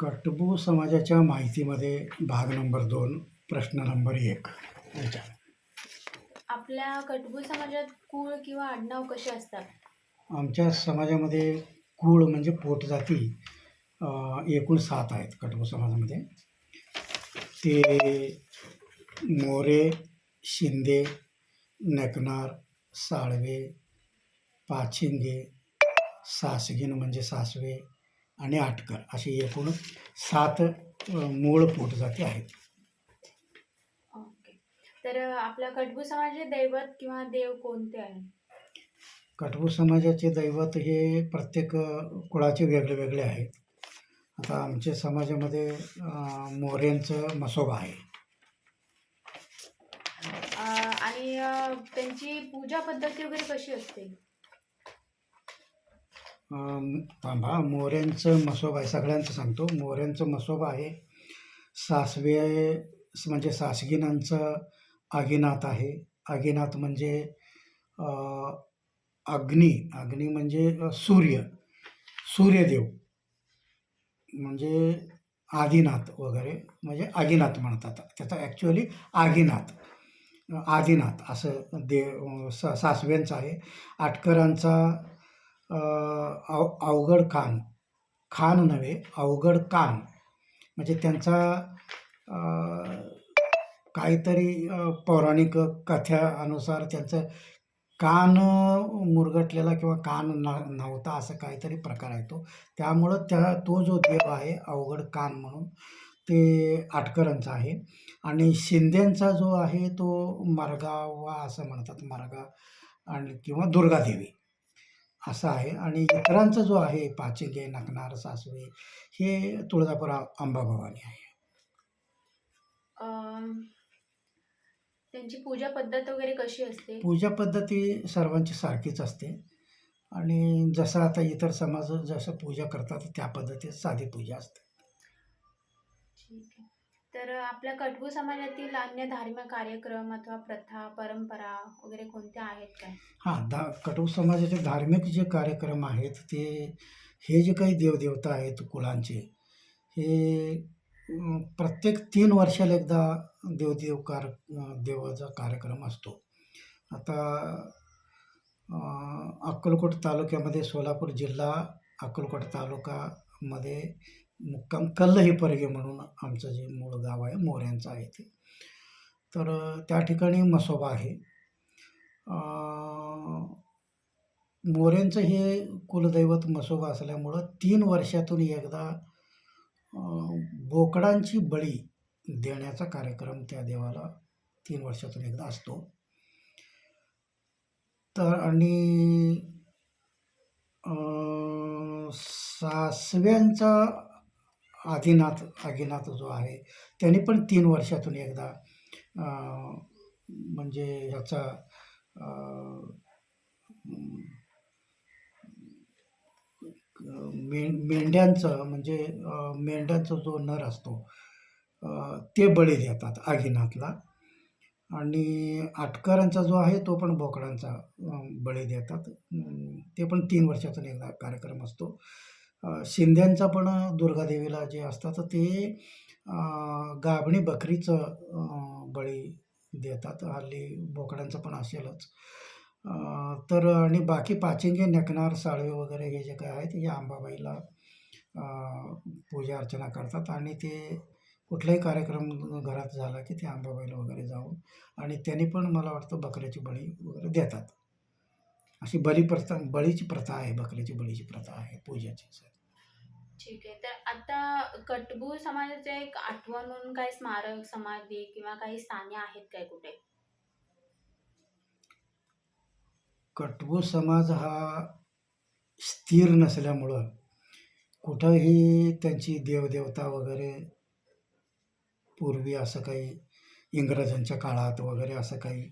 कटबू समाजाच्या माहितीमध्ये भाग नंबर दोन प्रश्न नंबर एक. विचार. आपल्या कटबू समाजात कुळ किंवा आडनाव कसे असतात? आमच्या समाजामध्ये कुळ म्हणजे पोटजाती अं, एकूण सात आहेत कटबू समाजामध्ये. ते मोरे शिंदे नकनार साळवे पाचिंगे सासगीन म्हणजे सासवे आणि आटकर अशी एकूण सात मूळ पोटजाती आहेत. ओके. तर आपल्या कटबू समाजाचे दैवत किंवा देव कोणते आहे कटबू समाजाचे दैवत हे प्रत्येक कुळाचे वेगळे वेगळे आहेत. आता आमच्या समाजामध्ये मोऱ्यांचं मसोबा आहे. आणि त्यांची पूजा पद्धती वगैरे कशी असते? थांबा मोऱ्यांचं मसोबा आहे सगळ्यांचं सांगतो. मोऱ्यांचं मसोबा आहे. सासवे म्हणजे सासगिनांचं आगिनाथ आहे. आगिनाथ म्हणजे अग्नी. अग्नी म्हणजे सूर्य. सूर्यदेव. म्हणजे आदिनाथ वगैरे म्हणजे आगिनाथ म्हणतात. त्याचा ॲक्च्युअली आगिनाथ. आदिनाथ असं देव सा सासव्यांचं आहे. आटकरांचा आव अवघड खान खान नव्हे अवघड कान म्हणजे त्यांचा काहीतरी पौराणिक कथ्यानुसार त्यांचं कान मुरगटलेला किंवा कान न नव्हता असं काहीतरी प्रकार आहे तो. त्यामुळं त्या तो जो देव आहे अवघड कान म्हणून ते आटकरांचा आहे. आणि शिंद्यांचा जो आहे तो मरगावा असं म्हणतात मरगा आणि किंवा दुर्गादेवी. असं आहे. आणि इतरांचा जो आहे पाचिंगे नकनार सासवे हे तुळजापूर अंबाभवानी आहे. त्यांची पूजा पद्धत वगैरे कशी असते? पूजा पद्धती सर्वांची सारखीच असते. आणि जसं आता इतर समाज जसं पूजा करतात त्या पद्धतीत साधी पूजा असते. तर आपल्या कटबू समाजातील अन्य धार्मिक कार्यक्रम अथवा प्रथा परंपरा वगैरे कोणत्या आहेत काय? हां धा कटबू समाजाचे धार्मिक जे कार्यक्रम आहेत ते हे जे काही देवदेवता आहेत कुळांचे हे प्रत्येक तीन वर्षाला एकदा देवदेव कार देवाचा कार्यक्रम असतो. आता अक्कलकोट तालुक्यामध्ये सोलापूर जिल्हा अक्कलकोट तालुकामध्ये मुक्काम कल्लही परगे म्हणून आमचं जे मूळ गाव आहे मोऱ्यांचं आहे ते. तर त्या ठिकाणी मसोबा आहे. मोऱ्यांचं हे कुलदैवत मसोबा असल्यामुळं तीन वर्षातून एकदा बोकडांची बळी देण्याचा कार्यक्रम त्या देवाला तीन वर्षातून एकदा असतो. तर आणि सासव्यांचा आदिनाथ आदिनाथ जो आहे त्याने पण तीन वर्षातून एकदा म्हणजे ह्याचा मे मेंढ्यांचं म्हणजे मेंढ्यांचा जो नर असतो ते बळी देतात आगिनाथला आणि आटकरांचा जो आहे तो पण बोकडांचा बळी देतात. ते पण तीन वर्षातून एकदा कार्यक्रम असतो. शिंद्यांचा पण दुर्गादेवीला जे असतात ते गाभणी बकरीचं बळी देतात. हल्ली बोकड्यांचं पण असेलच. तर आणि बाकी पाचिंगे नेकणार साळवे वगैरे हे जे काय आहेत हे अंबाबाईला पूजा अर्चना करतात. आणि ते कुठलाही कार्यक्रम घरात झाला की ते अंबाबाईला वगैरे जाऊन आणि त्यांनी पण मला वाटतं बकऱ्याची बळी वगैरे देतात. अशी बळी प्रथा बळीची प्रथा आहे बकऱ्याची बळीची प्रथा आहे पूजाची. ठीक आहे. तर आता कटबू समाजाचे एक आठवण म्हणून काही स्मारक समाधी किंवा काही स्थाने आहेत काय कुठे? कटबू समाज हा स्थिर नसल्यामुळं कुठंही त्यांची देवदेवता वगैरे पूर्वी असं काही इंग्रजांच्या काळात वगैरे असं काही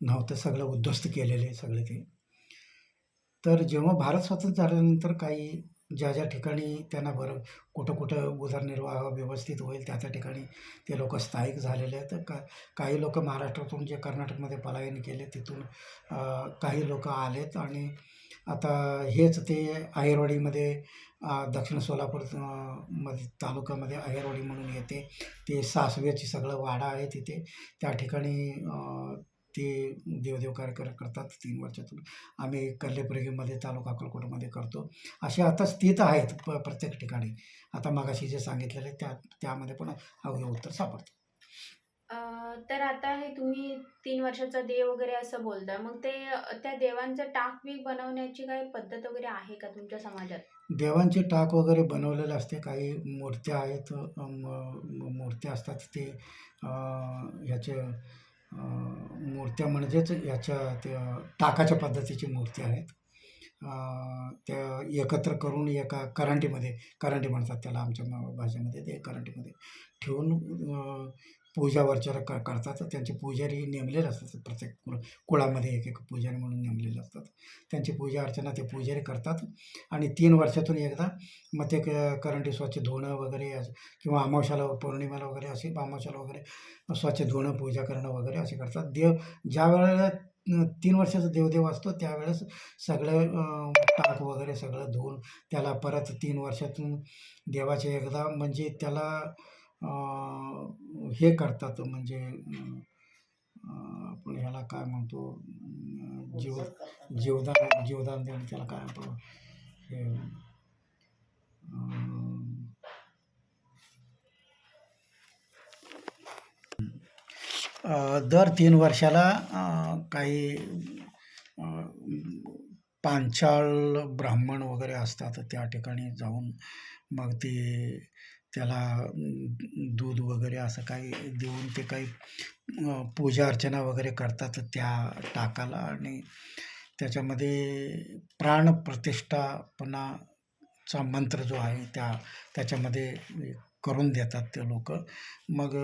नव्हतं. सगळं उद्ध्वस्त केलेले सगळे ते. तर जेव्हा भारत स्वातंत्र्य झाल्यानंतर काही ज्या ज्या ठिकाणी त्यांना बरं कुठं कुठं उदरनिर्वाह व्यवस्थित होईल त्या त्या ठिकाणी ते लोक स्थायिक झालेले आहेत. का काही लोक महाराष्ट्रातून जे कर्नाटकमध्ये पलायन केले तिथून काही लोक आलेत आणि आता हेच ते अहिरवाडीमध्ये दक्षिण सोलापूरमध्ये तालुक्यामध्ये अहिरवाडी म्हणून येते. ते सासवेची सगळं वाडा आहे तिथे. त्या ठिकाणी ते देवदेव कार्यक्रम करतात तीन वर्षातून. आम्ही कल्लेपर्गीमध्ये तालुका अक्कलकोटमध्ये करतो. असे आता स्थित आहेत प प्रत्येक ठिकाणी. आता मगाशी जे सांगितलेले त्या त्यामध्ये पण अवघे उत्तर सापडतं. तर आता हे तुम्ही तीन वर्षाचा देव वगैरे असं बोलता मग ते त्या देवांचं टाकवीक बनवण्याची काही पद्धत वगैरे आहे का तुमच्या समाजात? देवांचे टाक वगैरे बनवलेले असते. काही मूर्त्या आहेत मूर्त्या असतात ते ह्याचे मूर्त्या म्हणजेच याच्या त्या टाकाच्या पद्धतीची मूर्ती आहेत. त्या एकत्र करून एका करंटीमध्ये करंटी म्हणतात त्याला आमच्या भाषेमध्ये ते करंटीमध्ये ठेवून पूजा क करतात. त्यांचे पुजारी नेमलेले असतात. प्रत्येक कुळ कुळामध्ये एक एक पुजारी म्हणून नेमलेले असतात. त्यांची पूजा अर्चना ते पुजारी करतात. आणि तीन वर्षातून एकदा मग ते क करंटी स्वच्छ धुणं वगैरे असं किंवा अमावशाला पौर्णिमेला वगैरे असे अमावस्याला वगैरे स्वच्छ धुणं पूजा करणं वगैरे असे करतात. देव ज्या वेळेला तीन वर्षाचा देवदेव असतो त्यावेळेस सगळं टाक वगैरे सगळं धुवून त्याला परत तीन वर्षातून देवाचे एकदा म्हणजे त्याला हे करतात म्हणजे आपण ह्याला काय म्हणतो जीव जीवदान जीवदान देणं त्याला काय आपण हे दर तीन वर्षाला काही पांचाळ ब्राह्मण वगैरे असतात त्या ठिकाणी जाऊन मग ते त्याला दूध वगैरे असं काही देऊन ते काही पूजा अर्चना वगैरे करतात त्या टाकाला आणि त्याच्यामध्ये प्राणप्रतिष्ठापनाचा मंत्र जो आहे त्या त्याच्यामध्ये करून देतात ते लोक. मग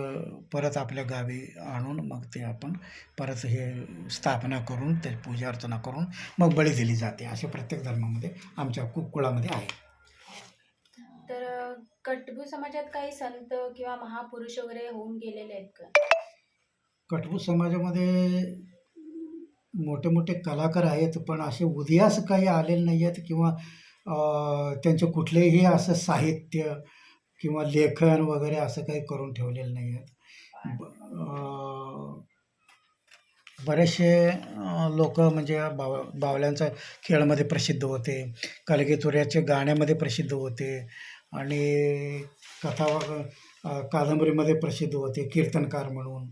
परत आपल्या गावी आणून मग ते आपण परत हे स्थापना करून ते पूजा अर्चना करून मग बळी दिली जाते. असे प्रत्येक धर्मामध्ये आमच्या कु कुळामध्ये आहे. कटबू समाजात काही संत किंवा महापुरुष वगैरे होऊन गेलेले आहेत का? कटबू समाजामध्ये मोठे मोठे कलाकार आहेत पण असे उदयास काही आलेले नाही आहेत किंवा त्यांचे कुठलेही असं साहित्य किंवा लेखन वगैरे असं काही करून ठेवलेलं नाही आहेत ब- बरेचसे लोक म्हणजे बाव बावल्यांचा खेळामध्ये प्रसिद्ध होते कलगीतुऱ्याचे गाण्यामध्ये प्रसिद्ध होते आणि कथा कादंबरीमध्ये प्रसिद्ध होते कीर्तनकार म्हणून.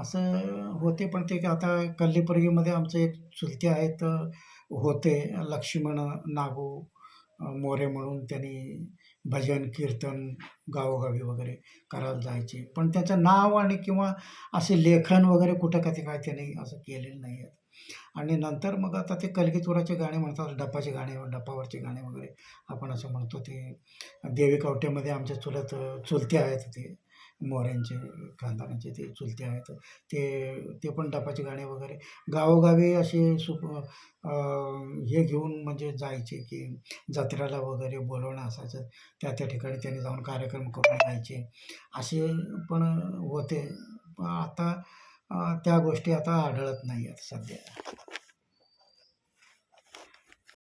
असं होते पण ते आता कल्लीपर्गीमध्ये आमचे एक चुलते आहेत होते लक्ष्मण नागू मोरे म्हणून त्यांनी भजन कीर्तन गावोगावी वगैरे करायला जायचे. पण त्याचं नाव आणि किंवा असे लेखन वगैरे कुठं का ते काय त्यांनी असं केलेलं नाही आहे आणि नंतर मग आता ते कलगीतुराचे गाणे म्हणतात डप्पाचे गाणे डप्पावरचे गाणे वगैरे. आपण असं म्हणतो ते देवी कवट्यामध्ये आमच्या चुलत चुलते आहेत ते मोऱ्यांचे खानदानाचे ते चुलते आहेत. ते ते पण डपाचे गाणे वगैरे. गावोगावी असे सुप हे घेऊन म्हणजे जायचे की जत्रेला वगैरे बोलवणं असायचं. त्या त्या ठिकाणी त्यांनी जाऊन कार्यक्रम करून जायचे असे पण होते. पण आता त्या गोष्टी आता आढळत नाही आहेत सध्या.